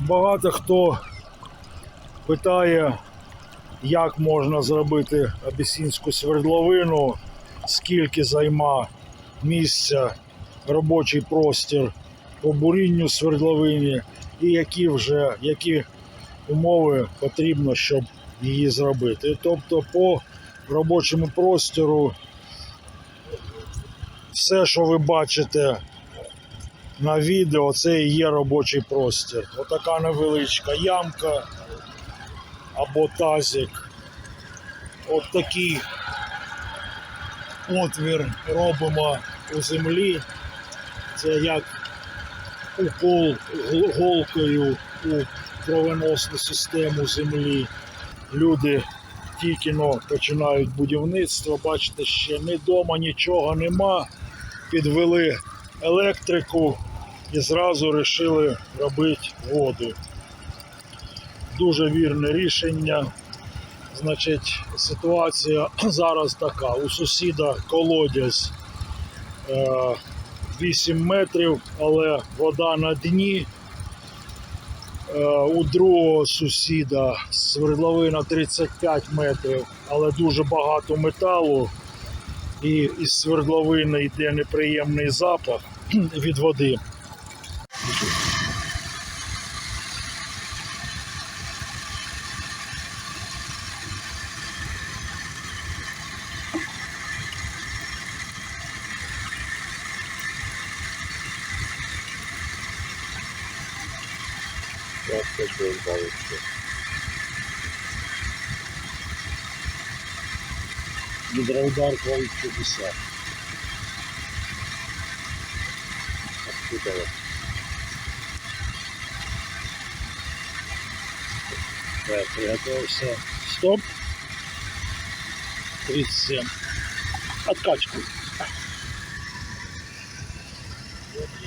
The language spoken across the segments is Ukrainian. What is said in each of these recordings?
Багато хто питає, як можна зробити абісінську свердловину, скільки займа місця робочий простір по бурінню свердловині і які вже які умови потрібно, щоб її зробити. Тобто по робочому простору все, що ви бачите на відео, це і є робочий простір. Отака невеличка ямка або тазик. От такий отвір робимо у землі. Це як укол голкою у кровоносну систему землі. Люди тільки но починають будівництво, бачите, ще ні дома нічого нема. Підвели електрику і зразу вирішили робити воду. Дуже вірне рішення. Значить, ситуація зараз така. У сусіда колодязь е, 8 метрів, але вода на дні. Е, У другого сусіда свердловина 35 метрів, але дуже багато металу. І із свердловини йде неприємний запах від води. Biraz da böyle balıkçı. Гидроудар плавит чудеса. Откуда вот? Так, приготовился. Стоп. 37. Откачку.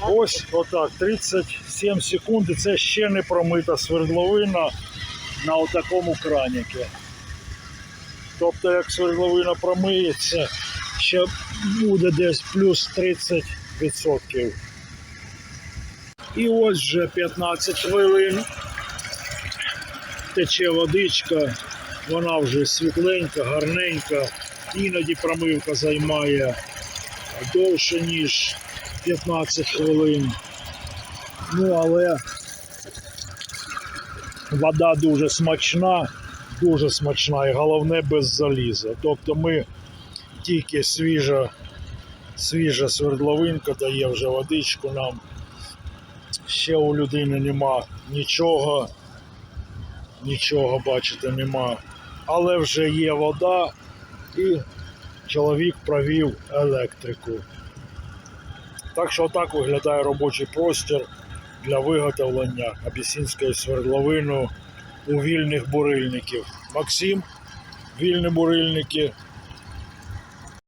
Ось отак, 37 секунд, і це ще не промита свердловина на отакому краніки. Тобто, як свердловина промиється, ще буде десь плюс 30%. І ось вже 15 хвилин. Тече водичка, вона вже світленька, гарненька. Іноді промивка займає довше, ніж 15 хвилин. Ну, але вода дуже смачна, дуже смачна і головне без заліза. Тобто ми тільки свіжа, свіжа свердловинка дає вже водичку нам. Ще у людини нема нічого, нічого, бачите, нема. Але вже є вода і чоловік провів електрику. Так що так виглядає робочий простір для виготовлення абісінської свердловини у вільних бурильників. Максим, вільні бурильники